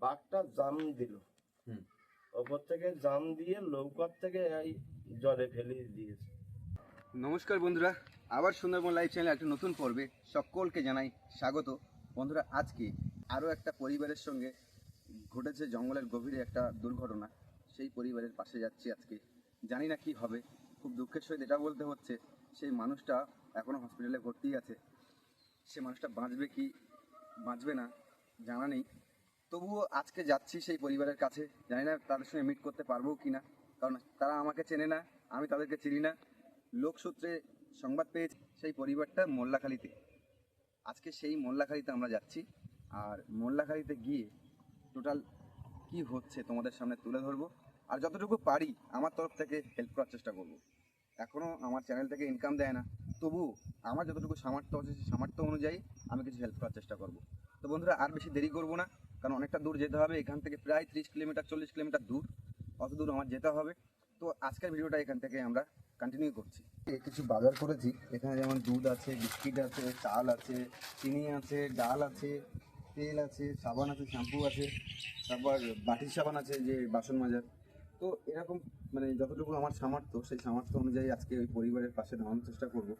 বাঘটা জাম দিল। হুম। ওপর থেকে জাম দিয়ে লৌকার থেকে এই জলে ফেলে দিয়েছে। নমস্কার বন্ধুরা আবার সুন্দরবন লাইভ চ্যানেল একটা নতুন পর্বে সকলকে জানাই স্বাগত। বন্ধুরা আজকে আরও একটা পরিবারের সঙ্গে ঘটেছে জঙ্গলের গভীরে একটা দুর্ঘটনা। সেই পরিবারের পাশে যাচ্ছি আজকে। জানি না কি হবে। খুব দুঃখের সহিত এটা বলতে হচ্ছে সেই মানুষটা এখনও হসপিটালে ভর্তি আছে। সে মানুষটা বাঁচবে কি বাঁচবে না জানা নেই। তবুও আজকে যাচ্ছি সেই পরিবারের কাছে। জানি না তাদের সঙ্গে মিট করতে পারব কি না কারণ তারা আমাকে চেনে না, আমি তাদেরকে চিনি না। লোকসূত্রে সংবাদ পেয়েছি সেই পরিবারটা মোল্লাখালীতে। আজকে সেই মোল্লাখালীতে আমরা যাচ্ছি, আর মোল্লাখালীতে গিয়ে টোটাল কি হচ্ছে তোমাদের সামনে তুলে ধরবো। আর যতটুকু পারি আমার তরফ থেকে হেল্প করার চেষ্টা করব। এখনও আমার চ্যানেল থেকে ইনকাম দেয় না তবু আমার যতটুকু সামর্থ্য আছে সামর্থ্য অনুযায়ী আমি কিছু হেল্প করার চেষ্টা করব। তো বন্ধুরা, আর বেশি দেরি করব না। কারণ অনেকটা দূর যেতে হবে, এখান থেকে প্রায় ত্রিশ কিলোমিটার, চল্লিশ কিলোমিটার দূর, অত দূর আমার যেতে হবে। তো আজকের ভিডিওটা এখান থেকে আমরা কন্টিনিউ করছি। কিছু বাজার করেছি, এখানে যেমন দুধ আছে, বিস্কিট আছে, চাল আছে, চিনি আছে, ডাল আছে, তেল আছে, সাবান আছে, শ্যাম্পু আছে, তারপর বাটির সাবান আছে, যে বাসন মাজার। তো এরকম মানে যতটুকু আমার সামর্থ্য, সেই সামর্থ্য অনুযায়ী আজকে ওই পরিবারের পাশে দাঁড়ানোর চেষ্টা করব।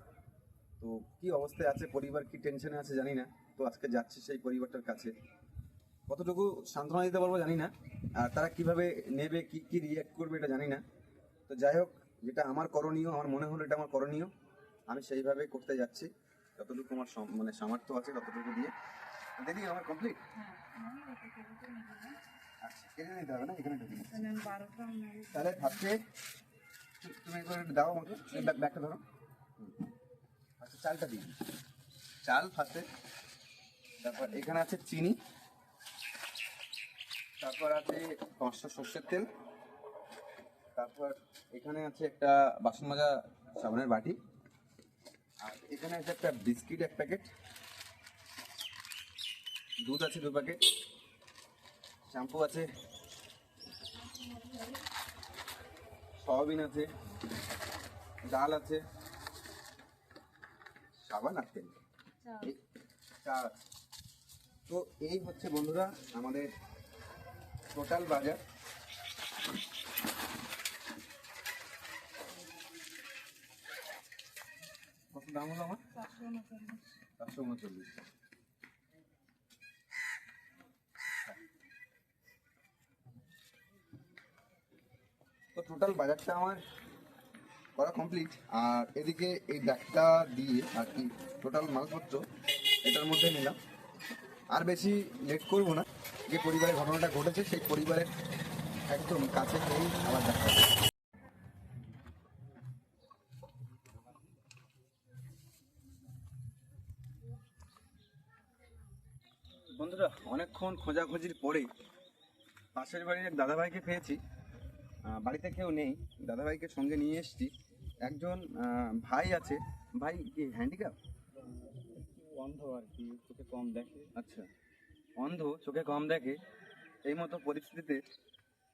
তো কি অবস্থায় আছে, পরিবার কি টেনশনে আছে জানি না। তো আজকে যাচ্ছি সেই পরিবারটার কাছে। কতটুকু সান্ত্বনা দিতে পারব জানি না। আর তারা কীভাবে নেবে কি কি রিয়াক্ট করবে এটা জানি না। তো যাই হোক যেটা আমার করণীয় আমার মনে হলো এটা আমার করণীয় আমি সেইভাবে করতে যাচ্ছি। যতটুকু আমার মানে সামর্থ্য আছে ততটুকু দিয়ে। দিদি আমার কমপ্লিট আচ্ছা কেটে নিতে হবে না এখানে। তাহলে তুমি একবার দাও আমাকে ব্যাগটা ধরো। আচ্ছা চালটা দিই। চাল ফার্স্টে তারপর এখানে আছে চিনি। তারপর আছে পাঁচশো সর্ষের তেল। তারপর এখানে আছে একটা বাসন মাজা সাবানের বাটি। আর এখানে আছে একটা বিস্কিট এক প্যাকেট। দুধ আছে দু প্যাকেট। শ্যাম্পু আছে। সয়াবিন আছে। ডাল আছে। সাবান আর তেল। চা আছে। তো এই হচ্ছে বন্ধুরা আমাদের টোটাল বাজার। কত দাম হলো আমার? চারশো উনচল্লিশ। তো টোটাল বাজারটা আমার করা কমপ্লিট আর এদিকে এই ব্যাগটা দিয়ে আর কি টোটাল মালপত্র, এটার মধ্যে নিলাম। আর বেশি লেট করব না। যে পরিবারের ঘটনাটা ঘটেছে, সেই পরিবারের একদম কাছে গিয়েই আবার দেখা বন্ধুরা, অনেকক্ষণ খোঁজাখুঁজির পরে পাশের বাড়ির এক দাদাভাইকে পেয়েছি। বাড়িতে কেউ নেই। দাদাভাইকে সঙ্গে নিয়ে এসছি। একজন ভাই আছে। ভাই কি হ্যান্ডিক্যাপ অন্ধ আর কি চোখে কম দেখে। আচ্ছা। অন্ধ চোখে কম দেখে। এই মতো পরিস্থিতিতে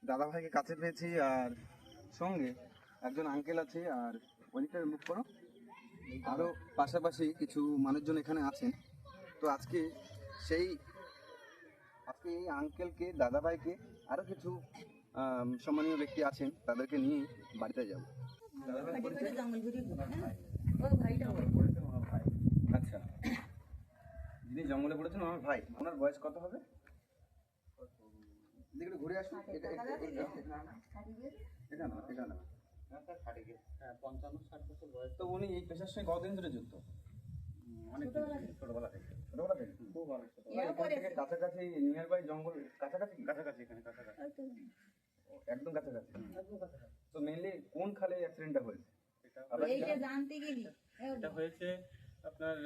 দাদাভাইকে কাছে পেয়েছি আর সঙ্গে একজন আঙ্কেল আছে আর ওইদিকটা মুখ করো। আরও পাশাপাশি কিছু মানুষজন এখানে আছেন। তো আজকে সেই আজকে এই আঙ্কেলকে দাদাভাইকে আরও কিছু সম্মানীয় ব্যক্তি আছেন তাদেরকে নিয়ে বাড়িতে যাব? যিনি জঙ্গলে পড়েছেন আমার ভাই। ওনার বয়স কত হবে? এদিকে ঘুরে আসুন। এটা না এটা না হ্যাঁ পঞ্চান্ন ষাট বছর বয়স। তো উনি এই পেশার সঙ্গে কতদিন ধরে যুক্ত? অনেক ছোটবেলা থেকে। ছোটবেলা থেকে। খুব অনেক। কাছাকাছি নিয়ার বাই জঙ্গল কাছাকাছি? কাছাকাছি এখানে কাছাকাছি। ও, একদম কাছাকাছি। তো মেনলি কোন খালে অ্যাক্সিডেন্টটা হয়েছে? এটা হয়েছে আপনার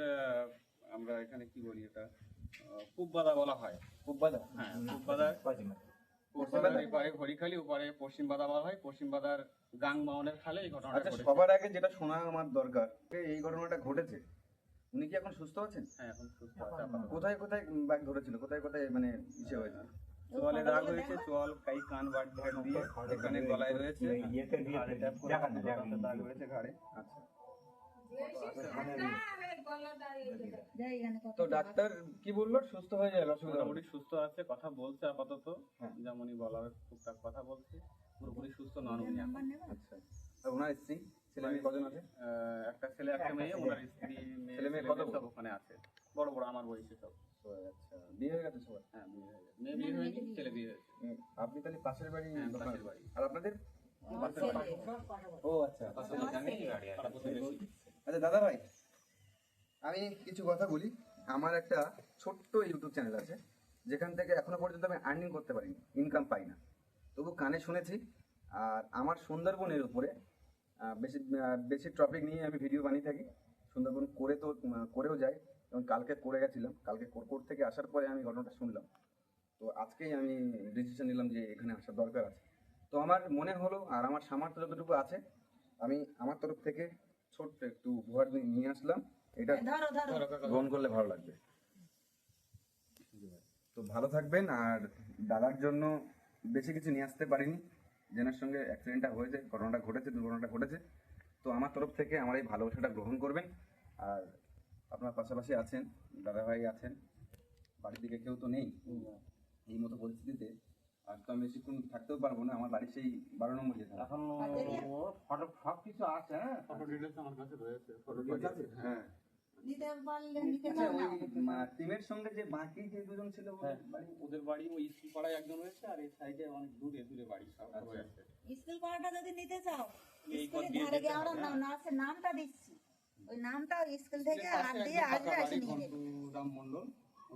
আমরা এখানে কি বলি এটা? পূববাদা বলা হয়। খুব বাধা হ্যাঁ হরিখালি ওপারে পশ্চিম বাদা বলা হয়। পশ্চিম গাং মাওনের খালে এই ঘটনাটা আচ্ছা সবার আগে যেটা শোনা আমার দরকার এই ঘটনাটা ঘটেছে। উনি কি এখন সুস্থ আছেন? হ্যাঁ এখন সুস্থ আছে কোথায় কোথায় ব্যাগ ধরেছিল? কোথায় কোথায় মানে ইসে হয়েছে? চোয়ালে দাগ হয়েছে চোয়াল কাই কান বাট ঘাট দিয়ে এখানে গলায় রয়েছে। ঘাড়ে দাগ হয়েছে ঘাড়ে। আচ্ছা। তো ডাক্তার কি বলল? সুস্থ হয়ে যাবে অসুবিধা মোটামুটি সুস্থ আছে কথা বলছে আপাতত। হ্যাঁ। যেমনই বলার টুকটাক কথা বলছে। পুরোপুরি সুস্থ নন উনি এখন। আচ্ছা। ওনার স্ত্রী? ছেলে মেয়ে কজন আছে? একটা ছেলে একটা মেয়ে ওনার স্ত্রী মেয়ে ছেলে মেয়ে কত সব ওখানে আছে। বড় বড় আমার বয়সী সব। আচ্ছা বিয়ে হয়ে গেছে সবার? হ্যাঁ বিয়ে হয়ে গেছে। মেয়ে বিয়ে হয়নি ছেলে বিয়ে হয়েছে। আপনি তাহলে পাশের বাড়ি হ্যাঁ, পাশের বাড়ি। আর আপনাদের? ও আচ্ছা। আচ্ছা দাদা ভাই আমি কিছু কথা বলি। আমার একটা ছোট্ট ইউটিউব চ্যানেল আছে, যেখান থেকে এখনও পর্যন্ত আমি আর্নিং করতে পারিনি ইনকাম পাই না। তবু কানে শুনেছি, আর আমার সুন্দরবনের উপরে বেশি বেশি টপিক নিয়ে আমি ভিডিও বানিয়ে থাকি। সুন্দরবন করে তো করেও যাই এবং কালকে করে গেছিলাম, কালকে কোরকোট থেকে আসার পরে আমি ঘটনাটা শুনলাম। তো আজকেই আমি ডিসিশন নিলাম যে এখানে আসার দরকার আছে। তো আমার মনে হলো, আর আমার সামর্থ্য যতটুকু আছে, আমি আমার তরফ থেকে ছোট্ট একটু উপহার নিয়ে- নিয়ে আসলাম। এটা গ্রহণ করলে ভালো লাগবে। তো ভালো থাকবেন আর দাদার জন্য বেশি কিছু নিয়ে আসতে পারিনি। যেনার সঙ্গে অ্যাক্সিডেন্টটা হয়েছে ঘটনাটা ঘটেছে দুর্ঘটনাটা ঘটেছে। তো আমার তরফ থেকে আমার এই ভালোবাসাটা গ্রহণ করবেন। আর আপনার পাশাপাশি আছেন দাদাভাই আছেন। বাড়ির দিকে কেউ তো নেই। এই মতো পরিস্থিতিতে আর তো আমি বেশিক্ষণ থাকতেও পারব না। আমার বাড়ি সেই বারো নম্বর যেতে এখন ফটো সব কিছু আছে হ্যাঁ। ফটো ডিটেলস আমার কাছে রয়েছে। ফটো হ্যাঁ। দিতে পারলে নিতে আচ্ছা টিমের সঙ্গে যে বাকি যে দুজন ছিল ওদের হ্যাঁ। বাড়ি ওদের বাড়ি ওই স্কুল পাড়ায় একজন রয়েছে আর এই সাইডে অনেক দূরে দূরে বাড়ি আচ্ছা। স্কুল পাড়াটা যদি নিতে চাও স্কুলের ধারে গিয়ে আমরা নার্সের নামটা দিচ্ছি। ওই নামটা স্কুল থেকে হাত দিয়ে আসবে আসে নিয়ে মণ্ডল।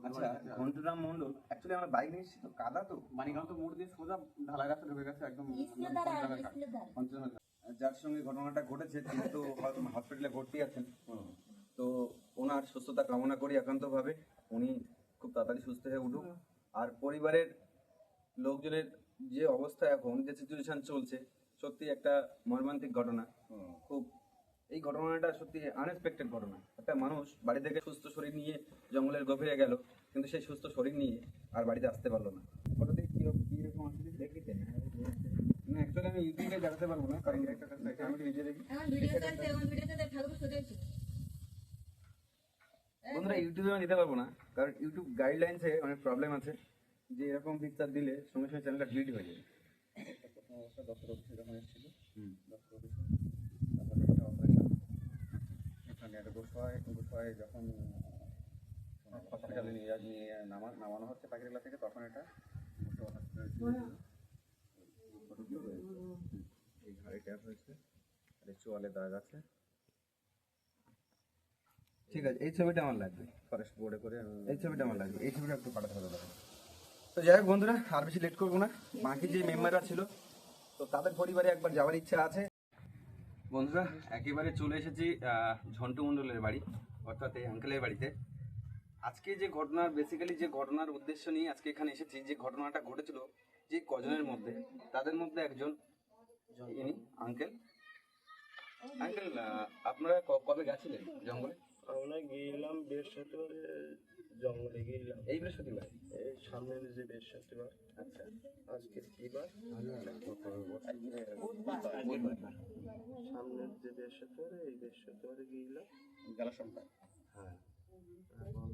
আচ্ছা ঘন্টুরাম মন্ডল অ্যাকচুয়ালি আমার বাইক নিয়ে এসেছি তো কাদা তো। মানিকান্ত মোড় দিয়ে সোজা ঢালাই রাস্তা ঢুকে গেছে একদম পঞ্চমের যার সঙ্গে ঘটনাটা ঘটেছে তিনি তো হসপিটালে ভর্তি আছেন। তো ওনার সুস্থতা কামনা করি একান্তভাবে। উনি খুব তাড়াতাড়ি সুস্থ হয়ে উঠুক। আর পরিবারের লোকজনের যে অবস্থা এখন যে সিচুয়েশন চলছে সত্যি একটা মর্মান্তিক ঘটনা। খুব এই ঘটনাটা সত্যি আনএক্সপেক্টেড ঘটনা। একটা মানুষ বাড়ি থেকে সুস্থ শরীর নিয়ে জঙ্গলের গভীরে গেল কিন্তু সেই সুস্থ শরীর নিয়ে আর বাড়িতে আসতে পারল না। দেখি। দেখিতে না অ্যাকচুয়ালি আমি ইউটিউবে দেখাতে পারব না কারণ একটা আমি দেখি। ভিডিও করতে ঠাকুর সরিয়েছি বন্ধুরা ইউটিউবে আমি দিতে পারব না, কারণ ইউটিউব গাইডলাইন্সে অনেক প্রবলেম আছে। যে এরকম পিকচার দিলে সঙ্গে সঙ্গে চ্যানেলটা ডিলিট হয়ে যাবে। তারপরে একটা অপারেশন যখন হসপিটালে নিয়ে নিয়ে নামা নামানো হচ্ছে থেকে তখন এই ট্যাপ হয়েছে চোয়ালে দাগ আছে। ঠিক আছে এই ছবিটা আমার লাগবে। ফরেস্ট বোর্ডে করে এই ছবিটা আমার লাগবে এই ছবিটা একটু পাঠাতে হবে তো যাই হোক বন্ধুরা আর বেশি লেট করব না। বাকি যে মেম্বাররা ছিল তো তাদের পরিবারে একবার যাওয়ার ইচ্ছা আছে। বন্ধুরা একেবারে চলে এসেছি ঝন্টু মণ্ডলের বাড়ি অর্থাৎ এই আঙ্কেলের বাড়িতে। আজকে যে ঘটনার বেসিক্যালি যে ঘটনার উদ্দেশ্য নিয়ে আজকে এখানে এসেছি যে ঘটনাটা ঘটেছিল যে কজনের মধ্যে তাদের মধ্যে একজন ইনি আঙ্কেল আঙ্কেল আপনারা কবে গেছিলেন জঙ্গলে? আমরা গিয়েলাম বৃহস্পতিবারে জঙ্গলে গিয়েলাম এই বৃহস্পতিবার এই সামনের যে বৃহস্পতিবার আচ্ছা আজকে কি বার। সামনের যে বৃহস্পতিবার এই বৃহস্পতিবারে গিয়েলাম গেলা হ্যাঁ এখন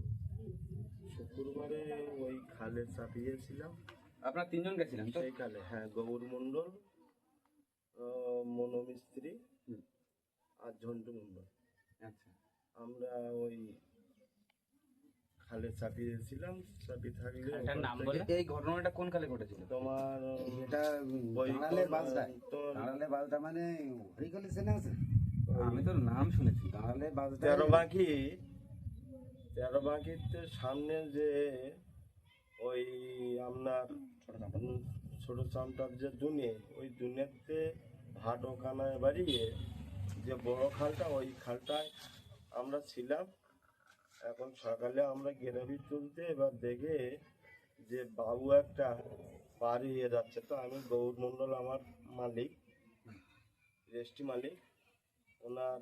শুক্রবারে ওই খালে চাপিয়েছিলাম আপনারা তিনজন গেছিলেন তো সেই খালে হ্যাঁ গৌর মণ্ডল মনোমিস্ত্রি আর ঝন্টু মণ্ডল আচ্ছা আমরা ওই খালে চাপিয়েছিলাম চাপি থাকলে নাম থেকে এই ঘটনাটা কোন কালে ঘটেছিল? তোমার এটা দাঁড়ালে বাসটা। দাঁড়ালে বাসটা মানে হরিকলি চেনে আছে আমি তো নাম শুনেছি। দাঁড়ালে বাসটা তেরো বাঁকি তেরো বাঁকিতে সামনে যে ওই আপনার ছোট চামটার যে দুনিয়ে ওই দুনিয়াতে ভাটোখানায় বাড়িয়ে যে বড় খালটা ওই খালটায় আমরা ছিলাম। এখন সকালে আমরা গ্রাভি তুলতে এবার দেখে যে বাবু একটা পাড়িয়ে যাচ্ছে। তো আমি গৌর মণ্ডল আমার মালিক রেস্টি মালিক। ওনার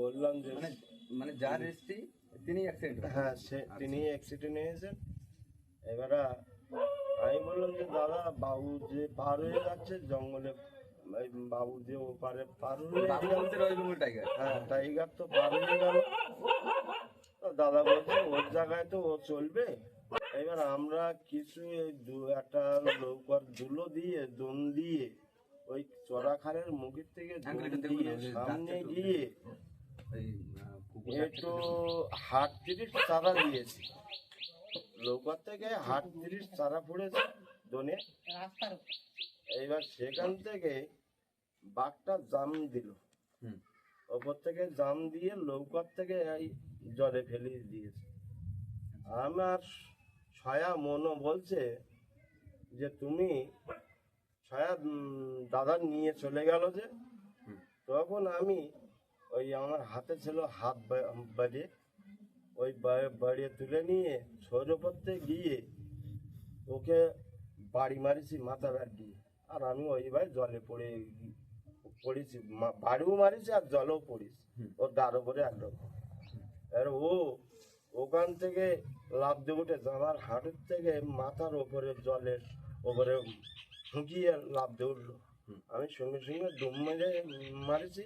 বললাম যে মানে মানে যার রেজিস্ট্রি তিনি অ্যাক্সিডেন্ট হ্যাঁ সে তিনি অ্যাক্সিডেন্ট হয়েছেন এবারে আমি বললাম যে দাদা বাবু যে পার হয়ে যাচ্ছে জঙ্গলে বাবু যে ওপারে পার বেঙ্গল টাইগার হ্যাঁ টাইগার তো পার গেল দাদা বলছে ওর জায়গায় তো ও চলবে। এবার আমরা কিছু দু একটা নৌকার দুলো দিয়ে দোন দিয়ে ওই চড়াখালের মুখের থেকে দিয়ে সামনে গিয়ে একটু হাট তিরিশ চারা দিয়েছি। নৌকার থেকে হাট তিরিশ চারা পড়েছে দোনে। রাস্তার। এইবার সেখান থেকে বাঘটা জাম দিল। হুম। ওপর থেকে জাম দিয়ে নৌকার থেকে এই জলে ফেলিয়ে দিয়েছে। আমার ছায়া মনো বলছে যে তুমি ছায়া দাদা নিয়ে চলে গেল যে। তখন আমি ওই আমার হাতে ছিল হাত বাড়িয়ে ওই বাড়িয়ে তুলে নিয়ে করতে গিয়ে ওকে বাড়ি মারিছি মাথা ব্যাট দিয়ে আর আমি ওইভাবে জলে পড়ে পড়েছি বাড়িও মারিছি আর জলেও পড়েছি। ওর দাঁড়ো করে একরকম। আর ও ওখান থেকে লাভ দিয়ে উঠেছে আমার হাঁটুর থেকে মাথার ওপরে জলের ওপরে ঢুকিয়ে লাভ দিয়ে উঠল। আমি সঙ্গে সঙ্গে ডুম মেরে মারিছি।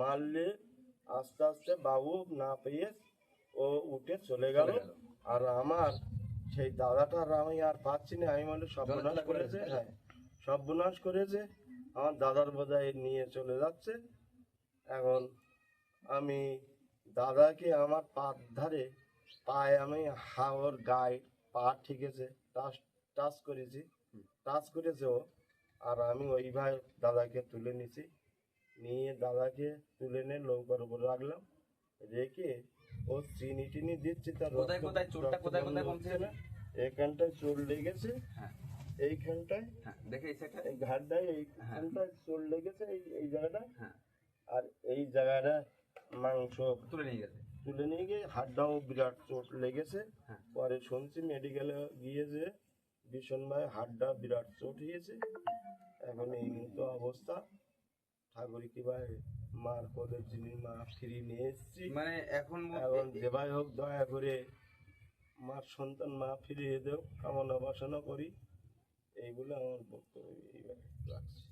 মারলে আস্তে আস্তে বাবু না পেয়ে ও উঠে চলে গেল। আর আমার সেই দাদাটার আমি আর পাচ্ছি না আমি বলে সর্বনাশ জলে করেছে? হ্যাঁ। সর্বনাশ করেছে আমার দাদার বোঝায় নিয়ে চলে যাচ্ছে। এখন আমি দাদাকে আমার পার ধারে পায়ে আমি হাওর গায়ে পা ঠিকেছে টাচ টাচ করেছি টাচ করেছে ও। আর আমি ওইভাবে দাদাকে তুলে নিছি। নিয়ে দাদাকে তুলে নিয়ে নৌকার উপর রাখলাম। রেখে ও চিনি টিনি দিচ্ছে তার কোথায় এখানটায় চোর লেগেছে। হ্যাঁ। এইখানটায় হ্যাঁ দেখে এই সাইডটা? এই ঘাটটায় এইখানটায় চোট লেগেছে এই এই জায়গাটা? হ্যাঁ। আর এই জায়গাটা মাংস তুলে নিয়ে গেছে। তুলে নিয়ে গিয়ে হাতটাও বিরাট চোট লেগেছে। হ্যাঁ। পরে শুনছি মেডিকেলে গিয়ে যে ভীষণ ভাই হাতটা বিরাট চোট হয়েছে। এখন এই মতো অবস্থা। ঠাকুরি কি ভাই মার পদের যিনি মা ফিরিয়ে নিয়ে এসেছি। মানে এখন এখন যেভাবে হোক দয়া করে মার সন্তান মা ফিরিয়ে দেও। কামনা বাসনা করি। এইগুলো আমার বক্তব্য রাখছি।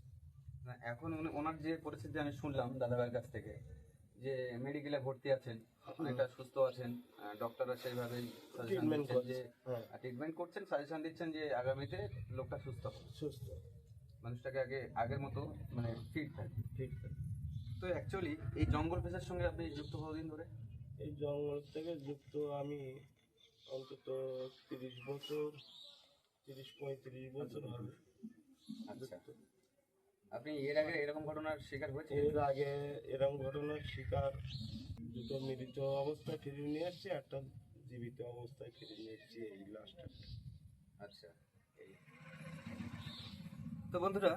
না, এখন উনি- ওনার যে পরিস্থিতি আমি শুনলাম দাদাভাইয়ের কাছ থেকে যে মেডিকেলে ভর্তি আছেন অনেকটা সুস্থ আছেন ডক্টররা সেইভাবেই সাজেশন ট্রিটমেন্ট যে হ্যাঁ। ট্রিটমেন্ট করছেন সাজেশন দিচ্ছেন যে আগামীতে লোকটা সুস্থ হবে। সুস্থ। মানুষটাকে আগে আগের মতো মানে ফিট থাকে। ঠিক তো অ্যাকচুয়ালি এই জঙ্গল পেশার সঙ্গে আপনি যুক্ত কতদিন ধরে? এই জঙ্গল থেকে যুক্ত আমি অন্তত তিরিশ বছর তিরিশ পঁয়ত্রিশ বছর হবে। আচ্ছা। আপনি এর আগে এরকম ঘটনার শিকার হয়েছেন এর আগে এরকম ঘটনার শিকার দুটো মৃত অবস্থায় ফিরিয়ে নিয়ে এসছি একটা জীবিত অবস্থায় ফিরিয়ে নিয়ে এসছি এই লাস্টটা আচ্ছা এই। তো বন্ধুরা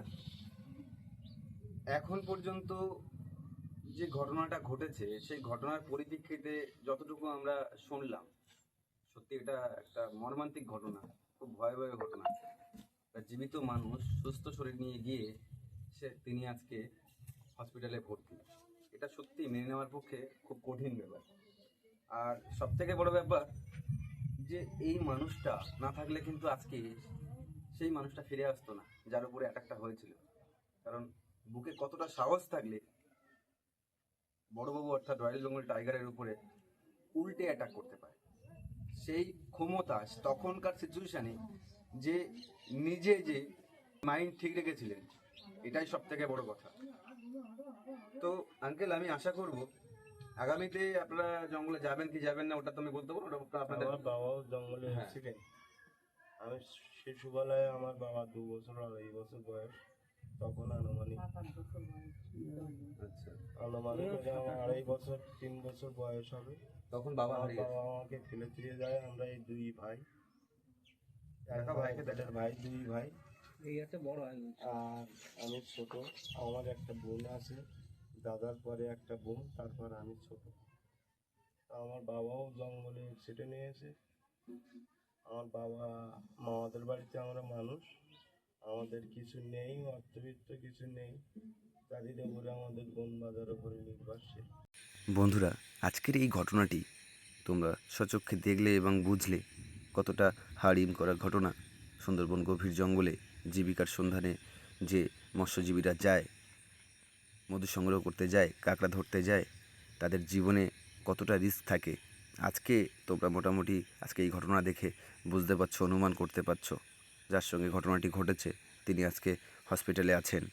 এখন পর্যন্ত যে ঘটনাটা ঘটেছে সেই ঘটনার পরিপ্রেক্ষিতে যতটুকু আমরা শুনলাম সত্যি এটা একটা মর্মান্তিক ঘটনা। খুব ভয়াবহ ঘটনা। একটা জীবিত মানুষ সুস্থ শরীর নিয়ে গিয়ে সে তিনি আজকে হসপিটালে ভর্তি। এটা সত্যি মেনে নেওয়ার পক্ষে খুব কঠিন ব্যাপার। আর সব থেকে বড় ব্যাপার যে এই মানুষটা না থাকলে কিন্তু আজকে সেই মানুষটা ফিরে আসতো না, যার উপরে অ্যাটাকটা হয়েছিল। কারণ বুকে কতটা সাহস থাকলে বড়বাবু অর্থাৎ রয়্যাল বেঙ্গল টাইগারের উপরে উল্টে অ্যাটাক করতে পারে। সেই ক্ষমতা তখনকার সিচুয়েশনে যে নিজে যে মাইন্ড ঠিক রেখেছিলেন এটাই সব থেকে বড় কথা। তো আঙ্কেল আমি আশা করব আগামীতে আপনারা জঙ্গলে যাবেন কি যাবেন না ওটা তো আমি বলতে পারব ওটা আপনাদের আমার বাবাও জঙ্গলে। এসেছিলেন। আমি শিশুবেলায় আমার বাবা দু বছর আড়াই বছর বয়স তখন আনুমানিক আচ্ছা। আনুমানিক আড়াই বছর তিন বছর বয়স হবে। তখন বাবা আমার হারিয়ে বাবা আমাকে ফেলে দিয়ে যায় আমরা এই দুই ভাই। এক একা ভাই ভাইকে পেটের ভাই দুই ভাই। এই একটা বড় আর আমি ছোট আমার একটা বোন আছে দাদার পরে একটা বোন তারপর আমি ছোট। আমার বাবাও জঙ্গলে অ্যাক্সিডেন্ট হয়েছে আমার বাবা মামাদের বাড়িতে আমরা মানুষ। আমাদের কিছু নেই অর্থবিত্ত কিছু নেই। তাদের উপরে আমাদের বন বাজার উপরে নির্ভরশীল। বন্ধুরা আজকের এই ঘটনাটি তোমরা সচক্ষে দেখলে এবং বুঝলে কতটা হাড়িম করা ঘটনা। সুন্দরবন গভীর জঙ্গলে জীবিকার সন্ধানে যে মৎস্যজীবীরা যায়, মধু সংগ্রহ করতে যায়, কাঁকড়া ধরতে যায়, তাদের জীবনে কতটা রিস্ক থাকে? আজকে তোমরা মোটামুটি আজকে এই ঘটনা দেখে বুঝতে পারছ, অনুমান করতে পারছ যার সঙ্গে ঘটনাটি ঘটেছে। তিনি আজকে হসপিটালে আছেন।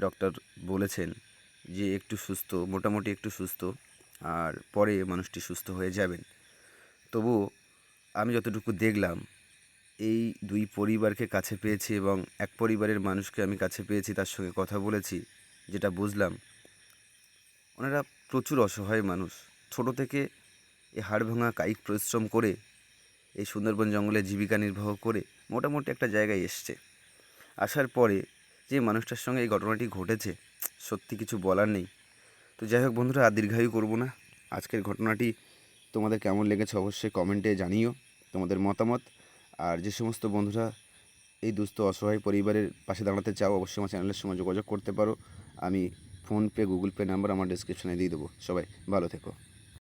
ডক্টর বলেছেন যে একটু সুস্থ, মোটামুটি একটু সুস্থ আর পরে মানুষটি সুস্থ হয়ে যাবেন। তবুও আমি যতটুকু দেখলাম, এই দুই পরিবারকে কাছে পেয়েছি এবং এক পরিবারের মানুষকে আমি কাছে পেয়েছি, তার সঙ্গে কথা বলেছি, যেটা বুঝলাম, ওনারা প্রচুর অসহায় মানুষ। ছোট থেকে এই হাড় ভাঙা কায়িক পরিশ্রম করে, এই সুন্দরবন জঙ্গলে জীবিকা নির্বাহ করে মোটামুটি একটা জায়গায় এসছে। আসার পরে যে মানুষটার সঙ্গে এই ঘটনাটি ঘটেছে, সত্যি কিছু বলার নেই। তো যাই হোক বন্ধুরা, আর দীর্ঘায়ু করব না। আজকের ঘটনাটি তোমাদের কেমন লেগেছে অবশ্যই কমেন্টে জানিও তোমাদের মতামত। আর যে সমস্ত বন্ধুরা এই দুস্থ, অসহায় পরিবারের পাশে দাঁড়াতে চাও, অবশ্যই আমার চ্যানেলের সঙ্গে যোগাযোগ করতে পারো। আমি ফোনপে গুগল পে নাম্বার আমার ডিসক্রিপশানে দিয়ে দেবো। সবাই ভালো থেকো।